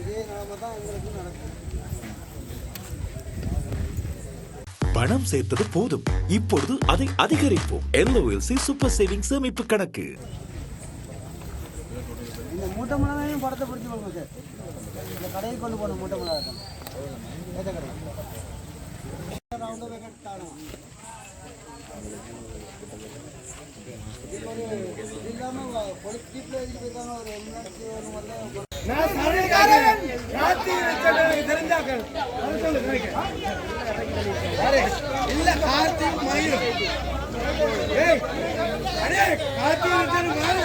இதே நிலைமை தான் எங்களுக்கு நடக்கும் பணம் சேர்த்தது போதும். இப்பொழுது அதை அதிகரிப்போம். எல்ஓஎல்சி சூப்பர் சேவிங் சேமிப்பு கணக்கு. இந்த மூட்டை மிளகாயும் படத்தை பிடிச்சி போகணும் சார். இந்த கடைக்கு கொண்டு போகணும் மூட்டை மிளகாய் தான் ஏற்ற கடை. இல்லாமல் பொலிட்டிக்கில் எழுதி போயிருக்காங்க ஒரு எம்எல்சி ஒரு முதல்ல இல்ல கார்த்திக் மயில். ஏய் கார்த்திக் தானே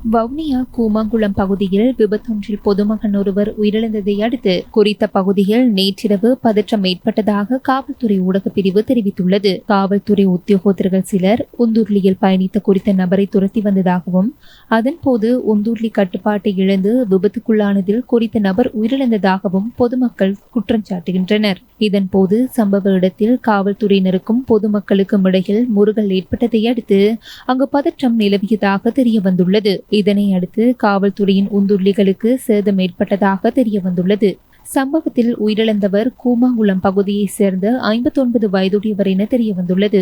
வவுனியா கூமாங்குளம் பகுதியில் விபத்தொன்றில் பொதுமகன் ஒருவர் உயிரிழந்ததை அடுத்து குறித்த பகுதியில் நேற்றிரவு பதற்றம் ஏற்பட்டதாக காவல்துறை ஊடகப் பிரிவு தெரிவித்துள்ளது. காவல்துறை உத்தியோகத்தர்கள் சிலர் உந்தூர்லியில் பயணித்த குறித்த நபரை துரத்தி வந்ததாகவும் அதன்போது உந்தூர்லி கட்டுப்பாட்டை இழந்து விபத்துக்குள்ளானதில் குறித்த நபர் உயிரிழந்ததாகவும் பொதுமக்கள் குற்றம் சாட்டுகின்றனர். இதன்போது சம்பவ இடத்தில் காவல்துறையினருக்கும் பொதுமக்களுக்கும் இடையில் முருகல் ஏற்பட்டதை அடுத்து அங்கு பதற்றம் நிலவியதாக தெரிய வந்துள்ளது இதனை அடுத்து காவல்துறையின் உந்துள்ளிகளுக்கு சேதம் ஏற்பட்டதாக தெரிய வந்துள்ளது சம்பவத்தில் உயிரிழந்தவர் கூமாங்குளம் பகுதியைச் சேர்ந்த ஐம்பத்தொன்பது வயதுடையவர் என தெரிய வந்துள்ளது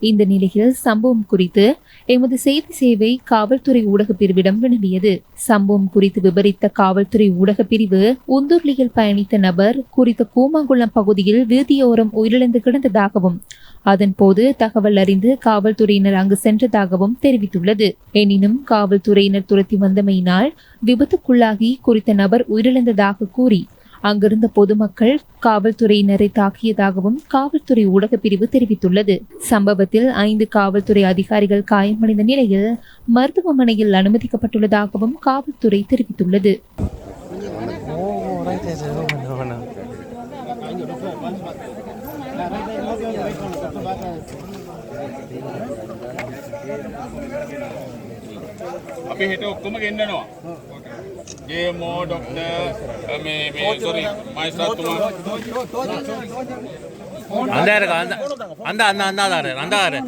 இந்த நிலையில் சம்பவம் குறித்து எமது செய்தி சேவை காவல்துறை ஊடகப் பிரிவிடம் வினவியது. சம்பவம் குறித்து விபரித்த காவல்துறை ஊடகப் பிரிவு உந்துர்லியில் பயணித்த நபர் குறித்த கூமாங்குளம் பகுதியில் வீதியோரம் உயிரிழந்து கிடந்ததாகவும் அதன்போது தகவல் அறிந்து காவல்துறையினர் அங்கு சென்றதாகவும் தெரிவித்துள்ளது. எனினும் காவல்துறையினர் துரத்தி வந்தமையினால் விபத்துக்குள்ளாகி குறித்த நபர் உயிரிழந்ததாக கூறி அங்கிருந்த பொதுமக்கள் காவல்துறையினரை தாக்கியதாகவும் காவல்துறை ஊடகப் பிரிவு தெரிவித்துள்ளது சம்பவத்தில் ஐந்து காவல்துறை அதிகாரிகள் காயமடைந்த நிலையில் மருத்துவமனையில் அனுமதிக்கப்பட்டுள்ளதாகவும் காவல்துறை தெரிவித்துள்ளது අපි හෙට ඔක්කොම ගෙන්න්නනවා જેમો ડોક્ટર અમે સોરી માઇસ્ટર તુમા అందా అందా అందా అందా దారే అందా దారే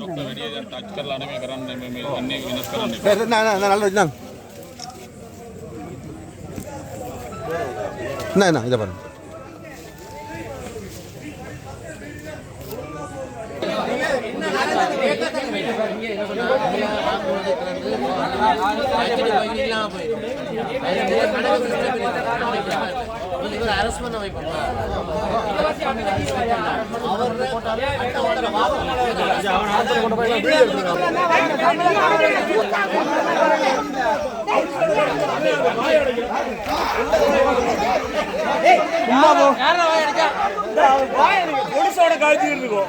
టచ్ కర్లానే మే కరన్ మే మే అన్ని వినస్ కరన్ మే నా నా నా నల్ల నా నా ఇద పన్న என்ன என்ன இதை பாருங்க காய்ச்சி இருக்கும்